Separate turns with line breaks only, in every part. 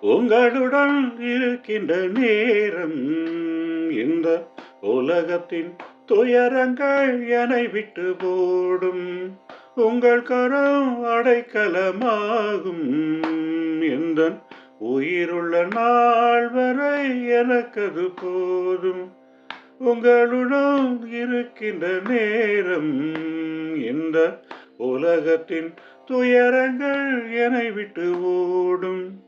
உங்களுடன் இருக்கின்ற நேரம் இந்த உலகத்தின் துயரங்கள் என்னை விட்டு போடும். உங்கள் கரம் அடைக்கலமாகும். இந்த உயிருள்ள நாள் வரை எனக்கது போதும். உங்களுடன் இருக்கின்ற நேரம் இந்த உலகத்தின் துயரங்கள் என்னை விட்டு ஓடும்.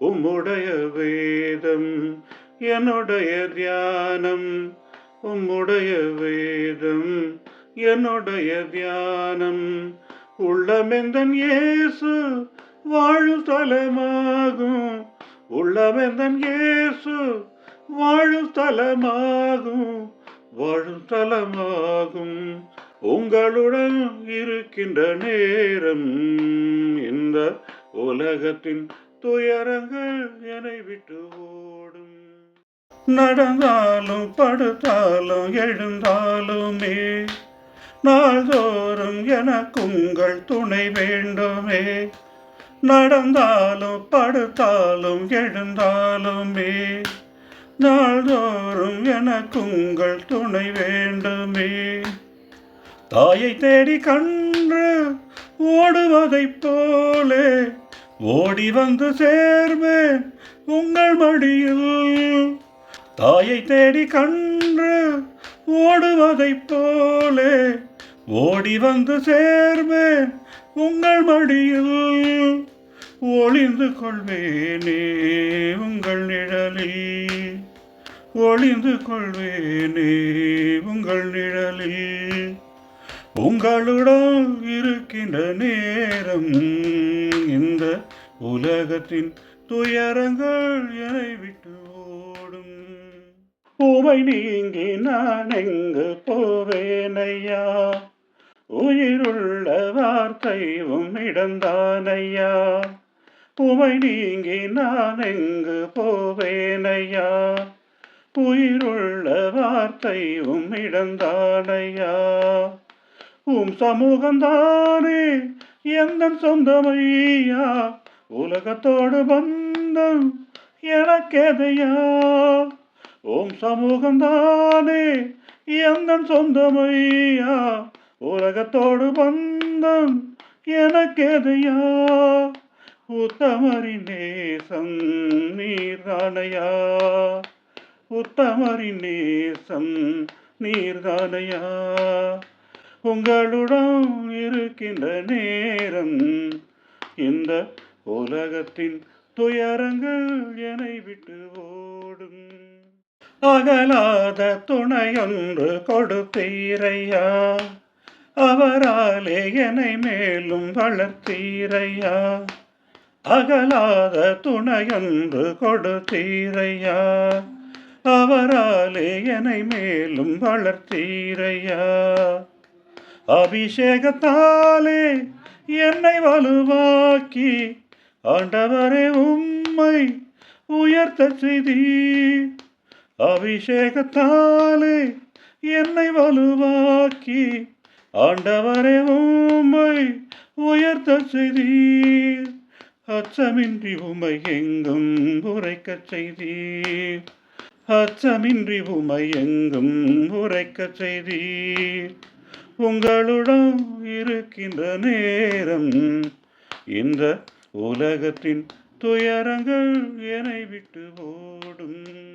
உம்முடைய வேதம் என்னுடைய தியானம். உம்முடைய வேதம் என்னுடைய தியானம். உள்ளமெந்தன் இயேசு வாழும் தலமாகும் உள்ளமெந்தன் இயேசு வாழும் தலமாகும் வாழும் தலமாகும் உங்களுடன் இருக்கின்ற நேரம் இந்த உலகத்தின் துயரங்கள் என்னை விட்டு ஓடும். நடந்தாலும் படுத்தாலும் எழுந்தாலுமே நாள்தோறும் எனக்குங்கள் துணை வேண்டுமே. நடந்தாலும் படுத்தாலும் எழுந்தாலுமே நாள்தோறும் எனக்குங்கள் துணை வேண்டுமே. தாயை தேடி கன்று ஓடுவதைப் போலே ஓடி வந்து சேர்வேன் உங்கள் மடியில். தாயை தேடி கன்று ஓடுவதைப் போலே ஓடி வந்து சேர்வேன் உங்கள் மடியில். ஒளிந்து கொள்வேனே உங்கள் நிழலில். ஒளிந்து கொள்வேனே உங்கள் நிழலில். உங்களுடன் இருக்கின்ற நேரம் இந்த உலகத்தின் துயரங்கள் என்னை விட்டு ஓடும். உமை நீங்கி நான் எங்கு போவேனையா உயிருள்ள வார்த்தையும் இடந்தானையா உமை நீங்கி நான் எங்கு போவேனையா உயிருள்ள வார்த்தையும் இடந்தானையா உம் சமூகந்தானே எந்த சொந்தமையா? உலகத்தோடு பந்தம் எனக்கெதையா? ஓம் சமூகந்தானே எந்த சொந்தமையா? உலகத்தோடு பந்தம் எனக்கெதையா? உத்தமரி நேசம் நீர்தானையா? உத்தமரி நேசம் நீர்தானையா? உங்களுடன் இருக்கின்ற நேரம் இந்த உலகத்தின் துயரங்கள் என்னை விட்டு ஓடும். அகலாத துணையொன்று கொடுத்தீரையா அவராலே என்னை மேலும் வளர்த்தீரையா அகலாத துணையொன்று கொடுத்தீரையா அவராலே என்னை மேலும் வளர்த்தீரையா அபிஷேகத்தாலே என்னை வலுவாக்கி ஆண்டவரே உம்மை உயர்த்த செய்தி அபிஷேகத்தாலே என்னை வலுவாக்கி ஆண்டவரே உம்மை உயர்த்த செய்தீர். அச்சமின்றி உமை எங்கும் உரைக்கச் செய்தீர். அச்சமின்றி உமை எங்கும் உரைக்கச் செய்தீர். உங்களுடன் இருக்கின்ற நேரம் இந்த உலகத்தின் துயரங்கள் என்னை விட்டு ஓடும்.